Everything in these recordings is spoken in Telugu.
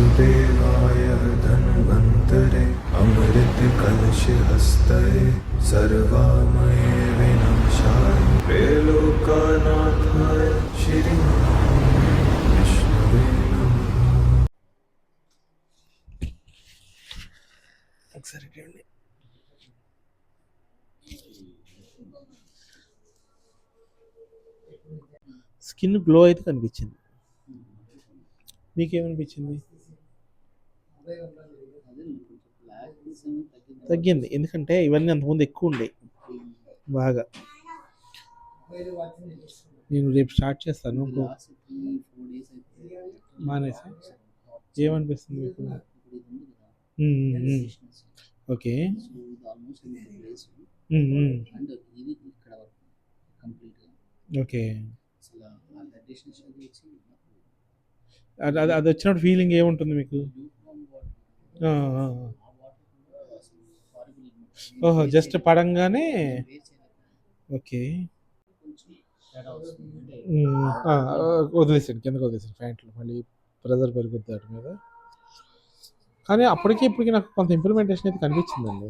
वासुदेवाय धन्वन्तरे अमृतकलशहस्तये सर्वामये विनाशाय त्रैलोकानाथाय श्रीविष्णवे नमः ఒకసారి ఇవ్వండి స్కిన్ గ్లో అయితే కనిపించింది మీకేమనిపించింది తగ్గింది. ఎందుకంటే ఇవన్నీ అంతకుముందు ఎక్కువ ఉండే. బాగా. నేను రేపు స్టార్ట్ చేస్తాను. మానేసి? ఏమనిపిస్తుంది మీకు. ఓకే. ఓకే. అది- అది వచ్చినప్పుడు ఫీలింగ్ ఏముంటుంది మీకు? ఓహో జస్ట్ పడంగానే ఓకే. వదిలేసాడు కిందకు వదిలేసాడు ప్యాంట్లు మళ్ళీ ప్రెజర్ పెరుగుద్ది వాటి మీద. కానీ అప్పటికి ఇప్పటికి నాకు కొంత ఇంప్లిమెంటేషన్ అయితే కనిపించిందండి.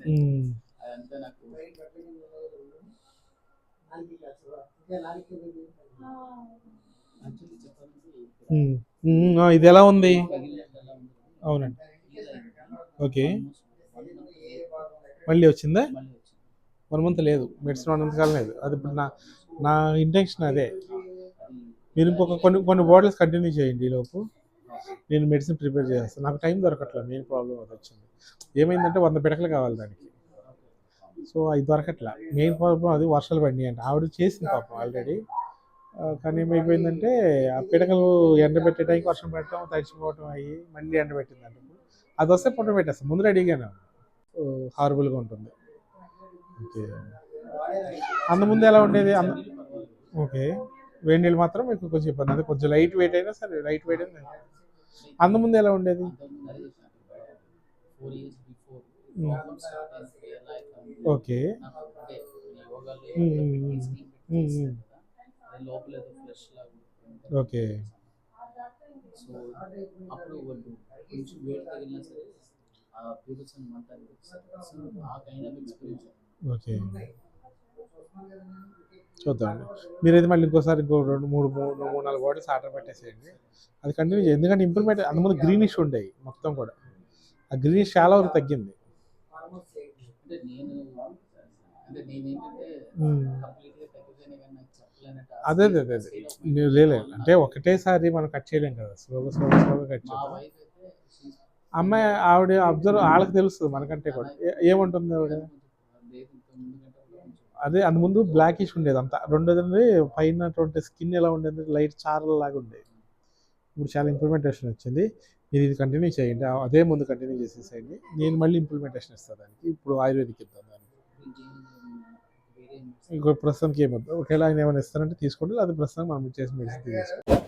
అంటే ఇది ఎలా ఉంది? అవునండి. ఓకే. మళ్ళీ వచ్చిందా? వన్ మంత్ లేదు. మెడిసిన్ వన్ మంత్ కాలం లేదు. అది ఇప్పుడు నా నా ఇంటెన్షన్ అదే. మీరు ఇంకొక కొన్ని కొన్ని బాటిల్స్ కంటిన్యూ చేయండి ఈలోపు లోపు. నేను మెడిసిన్ ప్రిపేర్ చేస్తాను. నాకు టైం దొరకట్లేదు. మెయిన్ ప్రాబ్లం అది వచ్చింది. ఏమైందంటే వంద పిడకలు కావాలి దానికి. సో అది దొరకట్లా. మెయిన్ ప్రాబ్లం అది వర్షాలు పడినాయి అంటే ఆవిడ చేసింది పాపం ఆల్రెడీ. కానీ ఏమైపోయిందంటే ఆ పిడకలు ఎండబెట్టే టైంకి వర్షం పెట్టడం తడిచిపోవటం అయ్యి మళ్ళీ ఎండబెట్టింది అంటే అది వస్తే పొట్ట పెట్టేస్తాం. ముందు రెడీగానే హారబుల్గా ఉంటుంది. ఓకే. అంత ముందు ఎలా ఉండేది? అంద ఓకే. వేడి నీళ్ళు మాత్రం మీకు కొంచెం ఇబ్బంది. అదే కొంచెం లైట్ వెయిట్ అయినా సరే లైట్ వెయిట్ అయినా అంత ముందు ఎలా ఉండేది? ఓకే. లోపల ఏదో ఫ్లెష్ లాగా ఉంటుంది. ఓకే. సో అప్పుడు వాళ్ళు కొంచెం వేడి తగిలినా సరే ఆ పీపుల్స్ అని మంట సో ఆ కైండ్ ఆఫ్ ఎక్స్పీరియన్స్ ఓకే. చూద్దామండి మీరైతే మళ్ళీ ఇంకోసారి ఇంకో రెండు మూడు మూడు మూడు నాలుగు బాటిల్స్ ఆర్డర్ పెట్టేసేయండి. అది కంటిన్యూ ఎందుకంటే ఇంప్రూవ్మెంట్ అంతకుముందు గ్రీనిష్ ఉండేవి మొత్తం కూడా. ఆ గ్రీనిష్ చాలా వరకు తగ్గింది. అంటే నేను అదే అదే అదే అదే. మీరు లేదు అంటే ఒకటేసారి మనం కట్ చేయలేం కదా. స్లోగా స్లోగా స్లోగా కట్ she's- అమ్మాయి ఆవిడ అబ్జర్వ్ వాళ్ళకి తెలుస్తుంది మనకంటే కూడా. ఏముంటుంది ఆవిడ? అదే అంత ముందు బ్లాకిష్ ఉండేది అంతా. రెండోది పైన స్కిన్ ఎలా ఉండేది? లైట్ చారల్ లాగా ఉండేది. ఇప్పుడు చాలా ఇంప్లిమెంటేషన్ వచ్చింది. మీరు ఇది కంటిన్యూ చేయండి. అదే ముందు కంటిన్యూ చేసేసేయండి. నేను మళ్ళీ ఇంప్లిమెంటేషన్ ఇస్తాను దానికి. ఇప్పుడు ఆయుర్వేదిక్ ఇద్దాం. ఇంకో ప్రస్తుతానికి ఏమొద్దు. ఒకవేళ ఆయన ఏమైనా ఇస్తారంటే తీసుకోండి. అది ప్రస్తుతం మనం చేసి మెడిసిన్ తీసుకోండి